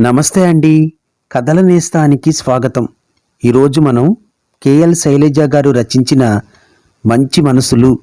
నమస్తే అండి. కథల నేస్తానికి స్వాగతం. ఈరోజు మనం కేఎల్ శైలజ గారు రచించిన మంచి మనసులు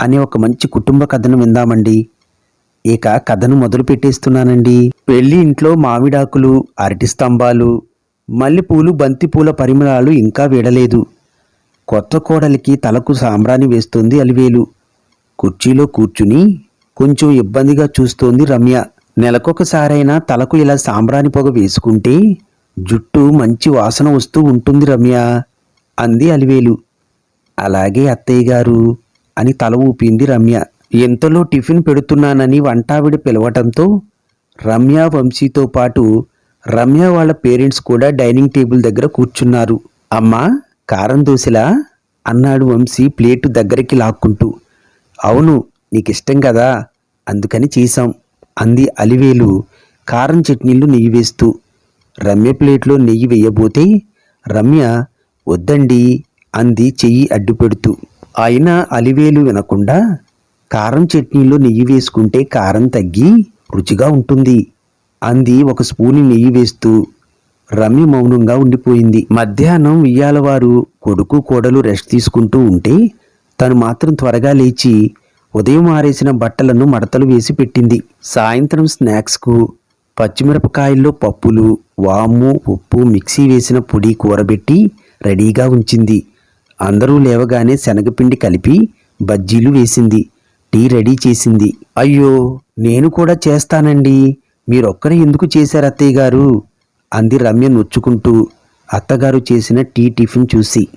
అనే ఒక మంచి కుటుంబ కథను విందామండి. ఇక కథను మొదలు పెట్టేస్తున్నానండి. పెళ్ళి ఇంట్లో మామిడాకులు అరటి స్తంభాలు మల్లెపూలు బంతిపూల పరిమళాలు ఇంకా వీడలేదు. కొత్త కోడలికి తలకు సాంబ్రాణి వేస్తుంది అలివేలు. కుర్చీలో కూర్చుని కొంచెం ఇబ్బందిగా చూస్తోంది రమ్య. నెలకొకసారైనా తలకు ఇలా సాంబ్రాణి పొగ వేసుకుంటే జుట్టు మంచి వాసన వస్తూ ఉంటుంది రమ్య అంది అలివేలు. అలాగే అత్తయ్య గారు అని తల ఊపింది రమ్య. ఎంతలో టిఫిన్ పెడుతున్నానని వంటావిడ పిలవటంతో రమ్య వంశీతో పాటు రమ్య వాళ్ళ పేరెంట్స్ కూడా డైనింగ్ టేబుల్ దగ్గర కూర్చున్నారు. అమ్మా కారం దోశలా? అన్నాడు వంశీ ప్లేటు దగ్గరికి లాక్కుంటూ. అవును నీకిష్టం కదా అందుకని చేశాం. అంది అలివేలు. కారం చట్నీలు నెయ్యి వేస్తూ. రమ్య ప్లేట్లో నెయ్యి వేయబోతే రమ్య వద్దండి అంది చెయ్యి అడ్డుపెడుతూ. అయినా అలివేలు వినకుండా కారం చట్నీలో నెయ్యి వేసుకుంటే కారం తగ్గి రుచిగా ఉంటుంది అంది ఒక స్పూన్ నెయ్యి వేస్తూ. రమ్య మౌనంగా ఉండిపోయింది. మధ్యాహ్నం ఇయ్యాలవారు కొడుకు కోడలు రెస్ట్ తీసుకుంటూ ఉంటే తను మాత్రం త్వరగా లేచి ఉదయం ఆరేసిన బట్టలను మడతలు వేసి పెట్టింది. సాయంత్రం స్నాక్స్కు పచ్చిమిరపకాయల్లో పప్పులు వాము ఉప్పు మిక్సీ వేసిన పొడి కూరబెట్టి రెడీగా ఉంచింది. అందరూ లేవగానే శనగపిండి కలిపి బజ్జీలు వేసింది. టీ రెడీ చేసింది. అయ్యో నేను కూడా చేస్తానండి. మీరొక్కరే ఎందుకు చేశారు అత్తయ్య గారు? అంది రమ్య నొచ్చుకుంటూ. అత్తగారు చేసిన టీ టిఫిన్ చూసి.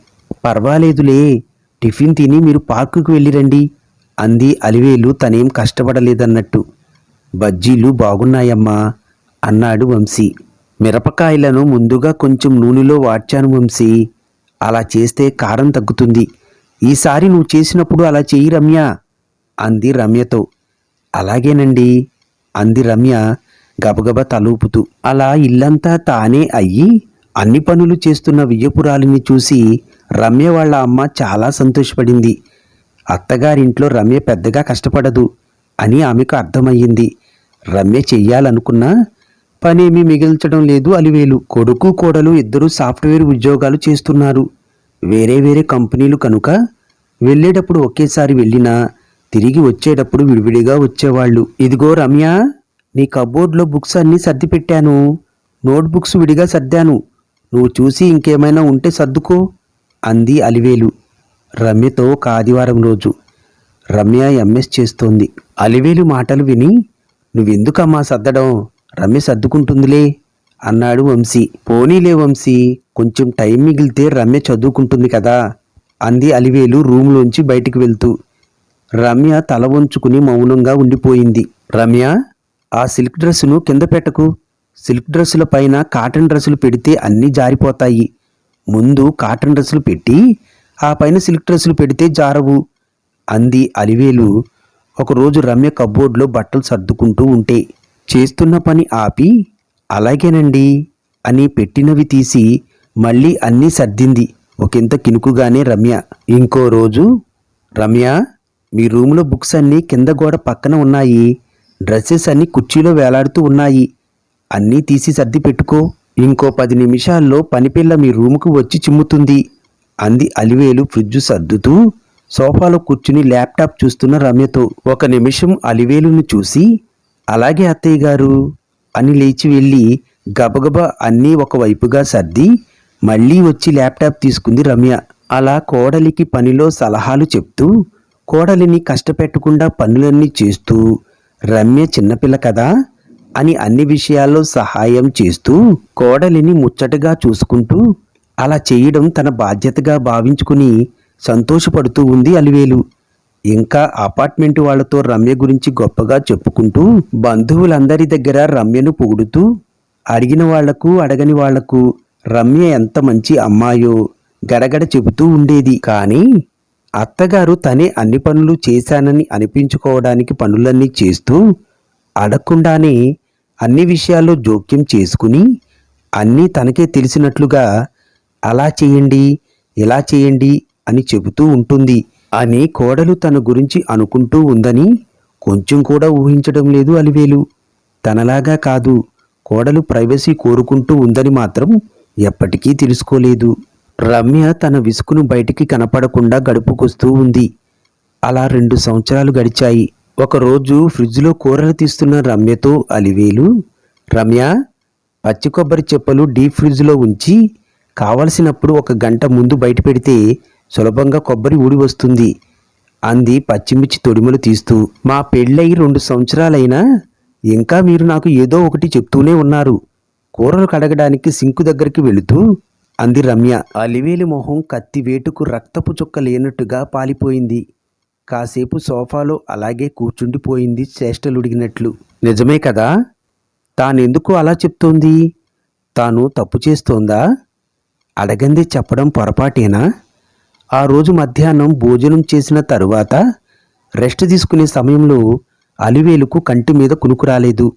పర్వాలేదులే. టిఫిన్ తిని మీరు పార్కుకు వెళ్ళిరండి. అంది అలివేలు తనేం కష్టపడలేదన్నట్టు. బజ్జీలు బాగున్నాయమ్మా అన్నాడు వంశీ. మిరపకాయలను ముందుగా కొంచెం నూనెలో వాడ్చాను వంశీ. అలా చేస్తే కారం తగ్గుతుంది. ఈసారి నువ్వు చేసినప్పుడు అలా చెయ్యి రమ్య అంది రమ్యతో. అలాగేనండి అంది రమ్య గబగబా తలూపుతూ. అలా ఇల్లంతా తానే అయ్యి అన్ని పనులు చేస్తున్న వియ్యపురాలిని చూసి రమ్య వాళ్ళ అమ్మ చాలా సంతోషపడింది. అత్తగారింట్లో రమ్య పెద్దగా కష్టపడదు అని ఆమెకు అర్థమయ్యింది. రమ్య చెయ్యాలనుకున్నా పనేమీ మిగిల్చడం లేదు అలివేలు. కొడుకు కోడలు ఇద్దరూ సాఫ్ట్వేర్ ఉద్యోగాలు చేస్తున్నారు. వేరే వేరే కంపెనీలు కనుక వెళ్ళేటప్పుడు ఒకేసారి వెళ్ళినా తిరిగి వచ్చేటప్పుడు విడివిడిగా వచ్చేవాళ్ళు. ఇదిగో రమ్య నీ కబోర్డ్లో బుక్స్ అన్నీ సర్ది పెట్టాను. విడిగా సర్దాను. నువ్వు చూసి ఇంకేమైనా ఉంటే సర్దుకో అంది అలివేలు. రమ్యతో ఒక ఆదివారం రోజు. రమ్య ఎంఎస్ చేస్తోంది. అలివేలు మాటలు విని నువ్వెందుకమ్మా సర్దడం? రమ్య సర్దుకుంటుందిలే అన్నాడు వంశీ. పోనీలే వంశీ కొంచెం టైం మిగిలితే రమ్య చదువుకుంటుంది కదా అంది అలివేలు రూమ్లోంచి బయటికి వెళ్తూ. రమ్య తల వంచుకుని మౌనంగా ఉండిపోయింది. రమ్య ఆ సిల్క్ డ్రెస్సును కింద పెట్టకు. సిల్క్ డ్రెస్సుల పైన కాటన్ డ్రెస్సులు పెడితే అన్నీ జారిపోతాయి. ముందు కాటన్ డ్రెస్సులు పెట్టి ఆ పైన సిల్క్ డ్రెస్సులు పెడితే జారవు అంది అలివేలు. ఒకరోజు రమ్య కబోర్డ్లో బట్టలు సర్దుకుంటూ ఉంటే చేస్తున్న పని ఆపి అలాగేనండి అని పెట్టినవి తీసి మళ్ళీ అన్నీ సర్దింది. ఒకంత కినుకుగానే రమ్య. ఇంకో రోజు? రమ్య మీ రూములో బుక్స్ అన్నీ కింద గోడ పక్కన ఉన్నాయి. డ్రెస్సెస్ అన్నీ కుర్చీలో వేలాడుతూ ఉన్నాయి. అన్నీ తీసి సర్ది పెట్టుకో. ఇంకో పది నిమిషాల్లో పనిపిల్ల మీ రూముకు వచ్చి చిమ్ముతుంది. అంది అలివేలు ఫ్రిడ్జ్ సర్దుతూ. సోఫాలో కూర్చుని ల్యాప్టాప్ చూస్తున్న రమ్యతో. ఒక నిమిషం అలివేలును చూసి అలాగే అత్తయ్య గారు అని లేచి వెళ్ళి గబగబా అన్నీ ఒకవైపుగా సర్ది మళ్ళీ వచ్చి ల్యాప్టాప్ తీసుకుంది రమ్య. అలా కోడలికి పనిలో సలహాలు చెప్తూ కోడలిని కష్టపెట్టకుండా పనులన్నీ చేస్తూ రమ్య చిన్నపిల్ల కదా అని అన్ని విషయాల్లో సహాయం చేస్తూ కోడలిని ముచ్చటగా చూసుకుంటూ అలా చేయడం తన బాధ్యతగా భావించుకుని సంతోషపడుతూ ఉంది అలివేలు. ఇంకా అపార్ట్మెంట్ వాళ్ళతో రమ్య గురించి గొప్పగా చెప్పుకుంటూ బంధువులందరి దగ్గర రమ్యను పొగుడుతూ అడిగిన వాళ్ళకు అడగని వాళ్ళకు రమ్య ఎంత మంచి అమ్మాయో గడగడ చెబుతూ ఉండేది. కానీ అత్తగారు తనే అన్ని పనులు చేశానని అనిపించుకోవడానికి పనులన్నీ చేస్తూ అడగకుండానే అన్ని విషయాల్లో జోక్యం చేసుకుని అన్నీ తనకే తెలిసినట్లుగా అలా చేయండి ఇలా చేయండి అని చెబుతూ ఉంటుంది. అని కోడలు తన గురించి అనుకుంటూ ఉందని కొంచెం కూడా ఊహించడం లేదు అలివేలు. తనలాగా కాదు కోడలు ప్రైవసీ కోరుకుంటూ ఉందని మాత్రం ఎప్పటికీ తెలుసుకోలేదు. రమ్య తన విసుకును బయటికి కనపడకుండా గడుపుకొస్తూ ఉంది. అలా రెండు సంవత్సరాలు గడిచాయి. ఒకరోజు ఫ్రిడ్జ్లో కూరలు తీస్తున్న రమ్యతో అలివేలు రమ్య పచ్చి కొబ్బరి చెప్పలు డీప్ ఫ్రిడ్జ్లో ఉంచి కావలసినప్పుడు ఒక గంట ముందు బయట పెడితే సులభంగా కొబ్బరి ఊడి వస్తుంది అంది పచ్చిమిర్చి తొడిమలు తీస్తూ. మా పెళ్ళయి రెండు సంవత్సరాలైనా ఇంకా మీరు నాకు ఏదో ఒకటి చెప్తూనే ఉన్నారు. కూరలు కడగడానికి సింకు దగ్గరికి వెళుతూ అంది రమ్య. అలివేలి మొహం కత్తి వేటుకు రక్తపు చుక్క లేనట్టుగా పాలిపోయింది. కాసేపు సోఫాలో అలాగే కూర్చుండిపోయింది చేష్టలుడిగినట్లు నిజమే కదా? తానెందుకు అలా చెప్తోంది? తాను తప్పు చేస్తోందా? అడగంది చెప్పడం పొరపాటేనా? ఆ రోజు మధ్యాహ్నం భోజనం చేసిన తరువాత రెస్ట్ తీసుకునే సమయంలో అలివేలుకు కంటి మీద కునుకు రాలేదు.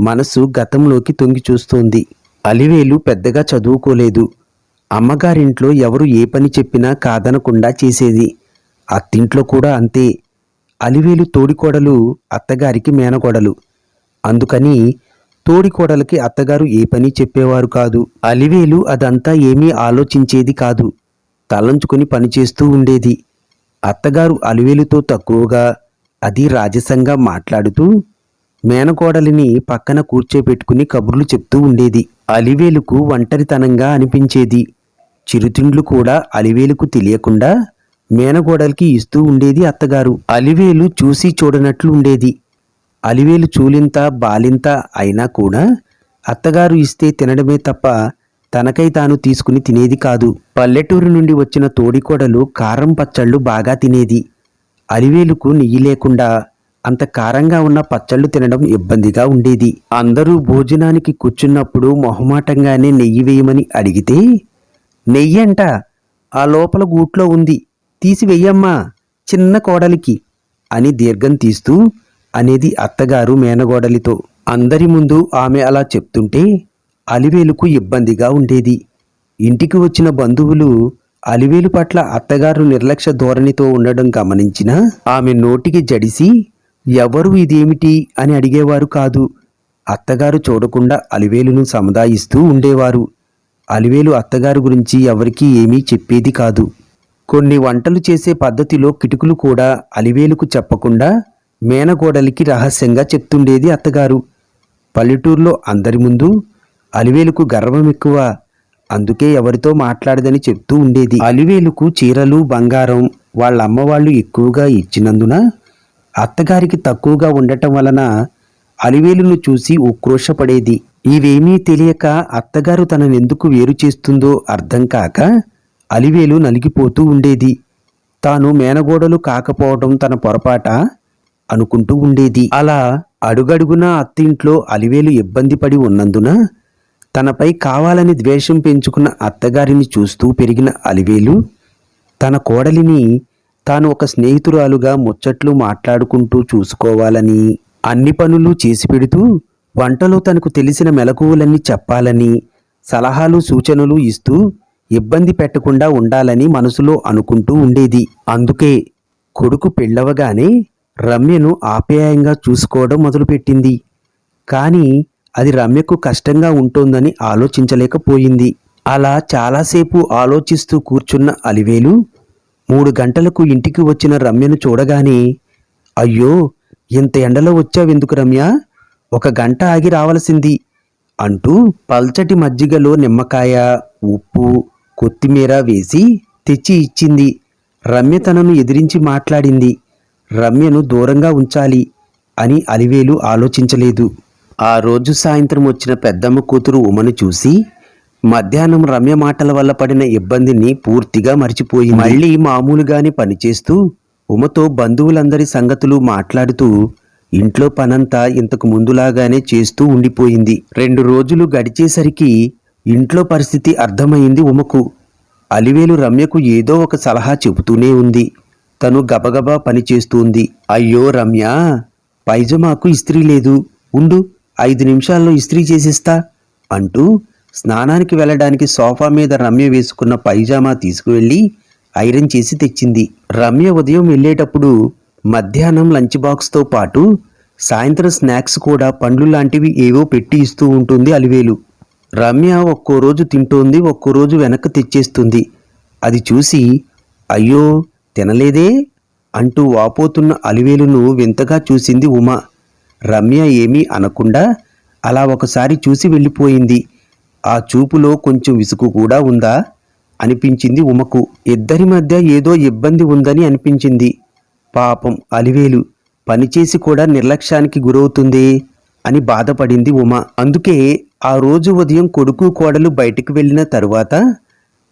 మనసు గతంలోకి తొంగి చూస్తోంది. అలివేలు పెద్దగా చదువుకోలేదు. అమ్మగారింట్లో ఎవరు ఏ పని చెప్పినా కాదనకుండా చేసేది. అత్తింట్లో కూడా అంతే. అలివేలు తోడికోడలు అత్తగారికి మేనకోడలు. అందుకని తోడికోడలకి అత్తగారు ఏ పని చెప్పేవారు కాదు. అలివేలు అదంతా ఏమీ ఆలోచించేది కాదు. తలంచుకుని పనిచేస్తూ ఉండేది. అత్తగారు అలివేలుతో తక్కువగా అది రాజసంగా మాట్లాడుతూ మేనకోడలిని పక్కన కూర్చోబెట్టుకుని కబుర్లు చెప్తూ ఉండేది. అలివేలుకు ఒంటరితనంగా అనిపించేది. చిరుతిండ్లు కూడా అలివేలుకు తెలియకుండా మేనగోడలకి ఇస్తూ ఉండేది అత్తగారు. అలివేలు చూసి చూడనట్లు ఉండేది. అలివేలు చూలింత బాలింత అయినా కూడా అత్తగారు ఇస్తే తినడమే తప్ప తనకై తాను తీసుకుని తినేది కాదు. పల్లెటూరు నుండి వచ్చిన తోడికోడలు కారం పచ్చళ్ళు బాగా తినేది. అలివేలుకు నెయ్యి లేకుండా అంత కారంగా ఉన్న పచ్చళ్ళు తినడం ఇబ్బందిగా ఉండేది. అందరూ భోజనానికి కూర్చున్నప్పుడు మొహమాటంగానే నెయ్యి వేయమని అడిగితే నెయ్యి అంట ఆ లోపల గూట్లో ఉంది. తీసి వెయ్యమ్మా చిన్న కోడలికి అని దీర్ఘం తీస్తూ అనేది అత్తగారు మేనగోడలితో. అందరి ముందు ఆమె అలా చెప్తుంటే అలివేలుకు ఇబ్బందిగా ఉండేది. ఇంటికి వచ్చిన బంధువులు అలివేలు పట్ల అత్తగారు నిర్లక్ష్య ధోరణితో ఉండడం గమనించిన ఆమె నోటికి జడిసి ఎవరు ఇదేమిటి? అని అడిగేవారు కాదు. అత్తగారు చూడకుండా అలివేలును సముదాయిస్తూ ఉండేవారు. అలివేలు అత్తగారు గురించి ఎవరికీ ఏమీ చెప్పేది కాదు. కొన్ని వంటలు చేసే పద్ధతిలో కిటుకులు కూడా అలివేలుకు చెప్పకుండా మేనకోడలికి రహస్యంగా చెప్తుండేది అత్తగారు. పల్లెటూరులో అందరి ముందు అలివేలుకు గర్వం ఎక్కువ. అందుకే ఎవరితో మాట్లాడదని చెప్తూ ఉండేది. అలివేలుకు చీరలు బంగారం వాళ్ళ అమ్మవాళ్ళు ఎక్కువగా ఇచ్చినందున అత్తగారికి తక్కువగా ఉండటం వలన అలివేలును చూసి ఉక్రోషపడేది. ఇవేమీ తెలియక అత్తగారు తననెందుకు వేరు చేస్తుందో అర్థం కాక అలివేలు నలిగిపోతూ ఉండేది. తాను మేనగోడలు కాకపోవడం తన పొరపాట. అనుకుంటూ ఉండేది. అలా అడుగడుగునా అత్తింట్లో అలివేలు ఇబ్బంది పడి ఉన్నందున తనపై కావాలని ద్వేషం పెంచుకున్న అత్తగారిని చూస్తూ పెరిగిన అలివేలు తన కోడలిని తాను ఒక స్నేహితురాలుగా ముచ్చట్లు మాట్లాడుకుంటూ చూసుకోవాలని అన్ని పనులు చేసి పెడుతూ వంటలో తనకు తెలిసిన మెలకువలన్నీ చెప్పాలని సలహాలు సూచనలు ఇస్తూ ఇబ్బంది పెట్టకుండా ఉండాలని మనసులో అనుకుంటూ ఉండేది. అందుకే కొడుకు పెళ్ళవగానే రమ్యను ఆప్యాయంగా చూసుకోవడం మొదలుపెట్టింది. కానీ అది రమ్యకు కష్టంగా ఉంటోందని ఆలోచించలేకపోయింది. అలా చాలాసేపు ఆలోచిస్తూ కూర్చున్న అలివేలు మూడు గంటలకు ఇంటికి వచ్చిన రమ్యను చూడగానే అయ్యో ఇంత ఎండలో వచ్చావెందుకు రమ్య? ఒక గంట ఆగి రావలసింది అంటూ పల్చటి మజ్జిగలో నిమ్మకాయ ఉప్పు కొత్తిమీర వేసి తెచ్చి ఇచ్చింది. రమ్య తనను ఎదిరించి మాట్లాడింది. రమ్యను దూరంగా ఉంచాలి అని అలివేలు ఆలోచించలేదు. ఆ రోజు సాయంత్రం వచ్చిన పెద్దమ్మ కూతురు ఉమను చూసి మధ్యాహ్నం రమ్య మాటల వల్ల పడిన ఇబ్బందిని పూర్తిగా మర్చిపోయి మళ్ళీ మామూలుగానే పనిచేస్తూ ఉమతో బంధువులందరి సంగతులు మాట్లాడుతూ ఇంట్లో పనంతా ఇంతకు ముందులాగానే చేస్తూ ఉండిపోయింది. రెండు రోజులు గడిచేసరికి ఇంట్లో పరిస్థితి అర్థమైంది ఉమకు. అలివేలు రమ్యకు ఏదో ఒక సలహా చెబుతూనే ఉంది. తను గబగబా పనిచేస్తోంది అయ్యో రమ్య పైజమాకు ఇస్త్రీ లేదు. ఉండు ఐదు నిమిషాల్లో ఇస్త్రీ చేసిస్తా అంటూ స్నానానికి వెళ్ళడానికి సోఫా మీద రమ్య వేసుకున్న పైజామా తీసుకువెళ్ళి ఐరన్ చేసి తెచ్చింది. రమ్య ఉదయం వెళ్ళేటప్పుడు మధ్యాహ్నం లంచ్ బాక్స్తో పాటు సాయంత్రం స్నాక్స్ కూడా పండ్లు లాంటివి ఏవో పెట్టి ఇస్తూ ఉంటుంది అలివేలు. రమ్య ఒక్కో రోజు తింటోంది ఒక్కో రోజు వెనక్కి తెచ్చేస్తుంది. అది చూసి అయ్యో తినలేదే? అంటూ వాపోతున్న అలివేలును వింతగా చూసింది ఉమ. రమ్య ఏమీ అనకుండా అలా ఒకసారి చూసి వెళ్ళిపోయింది. ఆ చూపులో కొంచెం విసుగు కూడా ఉందా? అనిపించింది ఉమకు. ఇద్దరి మధ్య ఏదో ఇబ్బంది ఉందని అనిపించింది. పాపం అలివేలు పనిచేసి కూడా నిర్లక్ష్యానికి గురవుతుందే? అని బాధపడింది ఉమ. అందుకే ఆ రోజు ఉదయం కొడుకు కోడలు బయటికి వెళ్ళిన తరువాత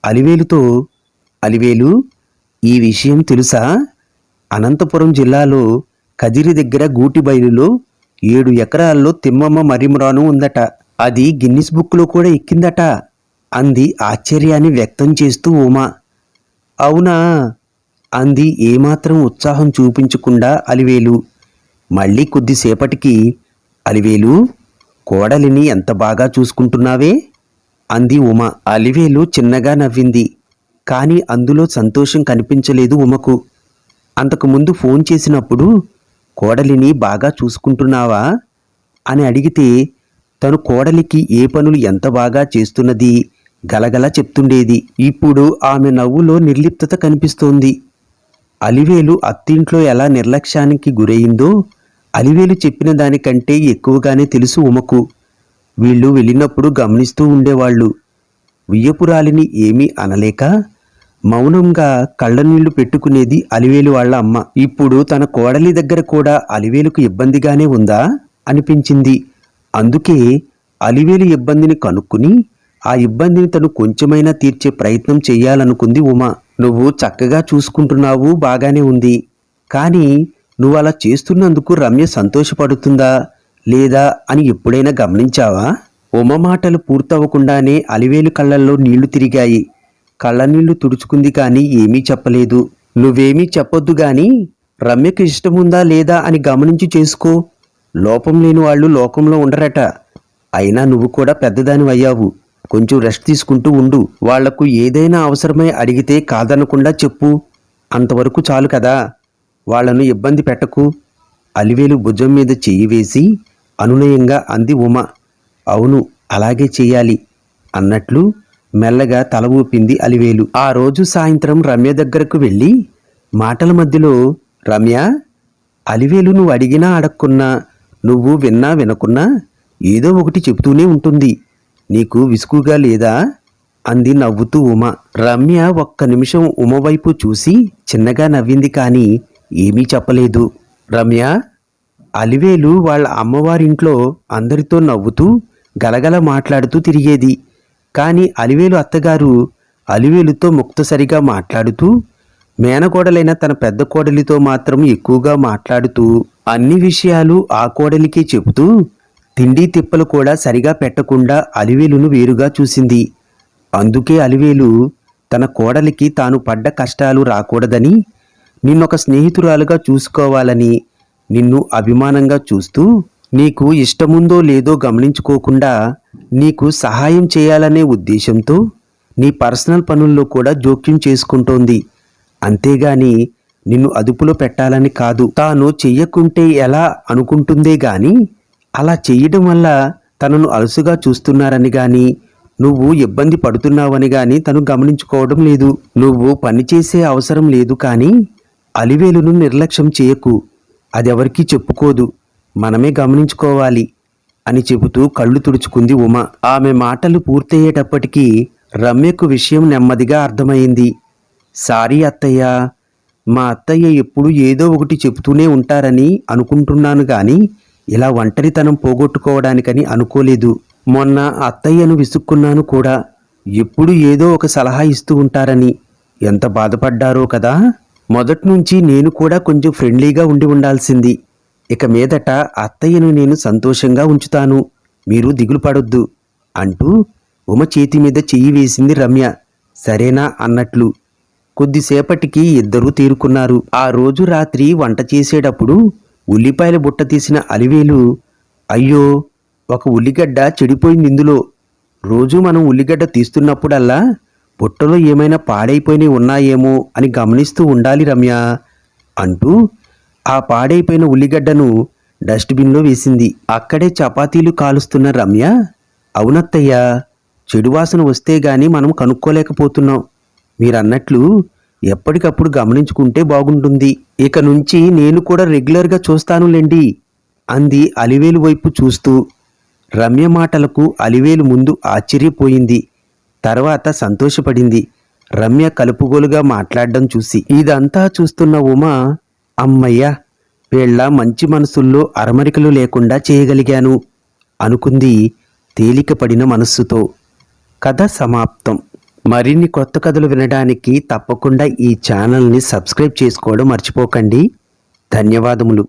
అలివేలుతో అలివేలు ఈ విషయం తెలుసా? అనంతపురం జిల్లాలో కదిరి దగ్గర గూటిబయలులో ఏడు ఎకరాల్లో తిమ్మమ్మ మరిమురాను ఉందట. అది గిన్నిస్ బుక్లో కూడా ఎక్కిందట అంది ఆశ్చర్యాన్ని వ్యక్తం చేస్తూ ఉమా. అవునా? అంది ఏమాత్రం ఉత్సాహం చూపించకుండా అలివేలు. మళ్ళీ కొద్దిసేపటికి అలివేలు కోడలిని ఎంత బాగా చూసుకుంటున్నావే? అంది ఉమ. అలివేలు చిన్నగా నవ్వింది. కానీ అందులో సంతోషం కనిపించలేదు ఉమకు. అంతకుముందు ఫోన్ చేసినప్పుడు కోడలిని బాగా చూసుకుంటున్నావా? అని అడిగితే తను కోడలికి ఏ పనులు ఎంత బాగా చేస్తున్నది? గలగల చెప్తుండేది. ఇప్పుడు ఆమె నవ్వులో నిర్లిప్తత కనిపిస్తోంది. అలివేలు అత్తింట్లో ఎలా నిర్లక్ష్యానికి గురయిందో అలివేలు చెప్పిన దానికంటే ఎక్కువగానే తెలుసు ఉమకు. వీళ్ళు వెళ్ళినప్పుడు గమనిస్తూ ఉండేవాళ్ళు. వియ్యపురాలిని ఏమీ అనలేక మౌనంగా కళ్ళనీళ్ళు పెట్టుకునేది అలివేలు వాళ్ళ అమ్మ. ఇప్పుడు తన కోడలి దగ్గర కూడా అలివేలుకు ఇబ్బందిగానే ఉందా? అనిపించింది. అందుకే అలివేలు ఇబ్బందిని కనుక్కుని ఆ ఇబ్బందిని తను కొంచెమైనా తీర్చే ప్రయత్నం చెయ్యాలనుకుంది ఉమ. నువ్వు చక్కగా చూసుకుంటున్నావు బాగానే ఉంది. కానీ నువ్వు అలా చేస్తున్నందుకు రమ్య సంతోషపడుతుందా లేదా అని ఎప్పుడైనా గమనించావా? ఉమ మాటలు పూర్తవకుండానే అలివేలు కళ్ళల్లో నీళ్ళు తిరిగాయి. కళ్ళనీళ్ళు తుడుచుకుంది కానీ ఏమీ చెప్పలేదు. నువ్వేమీ చెప్పొద్దు గాని రమ్యకు ఇష్టముందా లేదా అని గమనించి చేసుకో. లోపం లేని వాళ్ళు లోకంలో ఉండరట. అయినా నువ్వు కూడా పెద్దదాని అయ్యావు. కొంచెం రెస్ట్ తీసుకుంటూ ఉండు. వాళ్ళకు ఏదైనా అవసరమై అడిగితే కాదనకుండా చెప్పు. అంతవరకు చాలు కదా. వాళ్ళను ఇబ్బంది పెట్టకు. అలివేలు భుజం మీద చెయ్యి వేసి అనునయంగా అంది ఉమ. అవును అలాగే చేయాలి అన్నట్లు మెల్లగా తల ఊపింది అలివేలు. ఆ రోజు సాయంత్రం రమ్య దగ్గరకు వెళ్ళి మాటల మధ్యలో రమ్య అలివేలు నువ్వు అడిగినా అడక్కున్నా నువ్వు విన్నా వినకున్నా ఏదో ఒకటి చెబుతూనే ఉంటుంది. నీకు విసుగుగా లేదా? అంది నవ్వుతూ ఉమ. రమ్య ఒక్క నిమిషం ఉమ వైపు చూసి చిన్నగా నవ్వింది కానీ ఏమీ చెప్పలేదు. రమ్య అలివేలు వాళ్ళ అమ్మవారింట్లో అందరితో నవ్వుతూ గలగల మాట్లాడుతూ తిరిగేది. కానీ అలివేలు అత్తగారు అలివేలుతో ముక్తసరిగా మాట్లాడుతూ మేనకోడలైన తన పెద్ద కోడలితో మాత్రం ఎక్కువగా మాట్లాడుతూ అన్ని విషయాలు ఆ కోడలికే చెబుతూ తిండి తిప్పలు కూడా సరిగా పెట్టకుండా అలివేలును వేరుగా చూసింది. అందుకే అలివేలు తన కోడలికి తాను పడ్డ కష్టాలు రాకూడదని నిన్నొక స్నేహితురాలుగా చూసుకోవాలని నిన్ను అభిమానంగా చూస్తూ నీకు ఇష్టముందో లేదో గమనించుకోకుండా నీకు సహాయం చేయాలనే ఉద్దేశంతో నీ పర్సనల్ పనుల్లో కూడా జోక్యం చేసుకుంటోంది. అంతేగాని నిన్ను అదుపులో పెట్టాలని కాదు. తాను చెయ్యకుంటే ఎలా అనుకుంటుందే గాని అలా చేయడం వల్ల తనను అలసుగా చూస్తున్నారని గాని నువ్వు ఇబ్బంది పడుతున్నావని గాని తను గమనించుకోవడం లేదు. నువ్వు పనిచేసే అవసరం లేదు కానీ అలివేలును నిర్లక్ష్యం చేయకు. అదెవరికీ చెప్పుకోదు. మనమే గమనించుకోవాలి అని చెబుతూ కళ్ళు తుడుచుకుంది ఉమ. ఆమె మాటలు పూర్తయ్యేటప్పటికీ రమ్యకు విషయం నెమ్మదిగా అర్థమైంది. సారీ అత్తయ్య మా అత్తయ్య ఎప్పుడు ఏదో ఒకటి చెబుతూనే ఉంటారని అనుకుంటున్నాను గాని ఇలా ఒంటరితనం పోగొట్టుకోవడానికని అనుకోలేదు. మొన్న అత్తయ్యను విసుక్కున్నాను కూడా. ఎప్పుడు ఏదో ఒక సలహా ఇస్తూ ఉంటారని. ఎంత బాధపడ్డారో కదా. మొదటి నుంచి నేను కూడా కొంచెం ఫ్రెండ్లీగా ఉండి ఉండాల్సింది. ఇక మీదట అత్తయ్యను నేను సంతోషంగా ఉంచుతాను మీరు దిగులు పడొద్దు అంటూ ఉమ చేతి మీద చెయ్యి వేసింది రమ్య. సరేనా అన్నట్లు. కొద్దిసేపటికి ఇద్దరూ తీరుకున్నారు. ఆ రోజు రాత్రి వంట చేసేటప్పుడు ఉల్లిపాయల బుట్ట తీసిన అలివేలు అయ్యో ఒక ఉల్లిగడ్డ చెడిపోయింది ఇందులో. రోజు మనం ఉల్లిగడ్డ తీస్తున్నప్పుడల్లా బుట్టలో ఏమైనా పాడైపోయినవి ఉన్నాయేమో అని గమనిస్తూ ఉండాలి రమ్య అంటూ ఆ పాడైపోయిన ఉల్లిగడ్డను డస్ట్బిన్లో వేసింది. అక్కడే చపాతీలు కాలుస్తున్న రమ్య అవునత్తయ్యా చెడు వాసన వస్తే గాని మనం కనుక్కోలేకపోతున్నాం. మీరన్నట్లు ఎప్పటికప్పుడు గమనించుకుంటే బాగుంటుంది. ఇక నుంచి నేను కూడా రెగ్యులర్గా చూస్తానులేండి అంది అలివేలు వైపు చూస్తూ. రమ్య మాటలకు అలివేలు ముందు ఆశ్చర్యపోయింది. తర్వాత సంతోషపడింది. రమ్య కలుపుగోలుగా మాట్లాడడం చూసి. ఇదంతా చూస్తున్న ఉమా అమ్మయ్య వీళ్ళ మంచి మనసుల్లో అరమరికలు లేకుండా చేయగలిగాను అనుకుంది తేలికపడిన మనస్సుతో. కథ సమాప్తం. మరిన్ని కొత్త కథలు వినడానికి తప్పకుండా ఈ ఛానల్ని సబ్స్క్రైబ్ చేసుకోవడం మర్చిపోకండి. ధన్యవాదములు.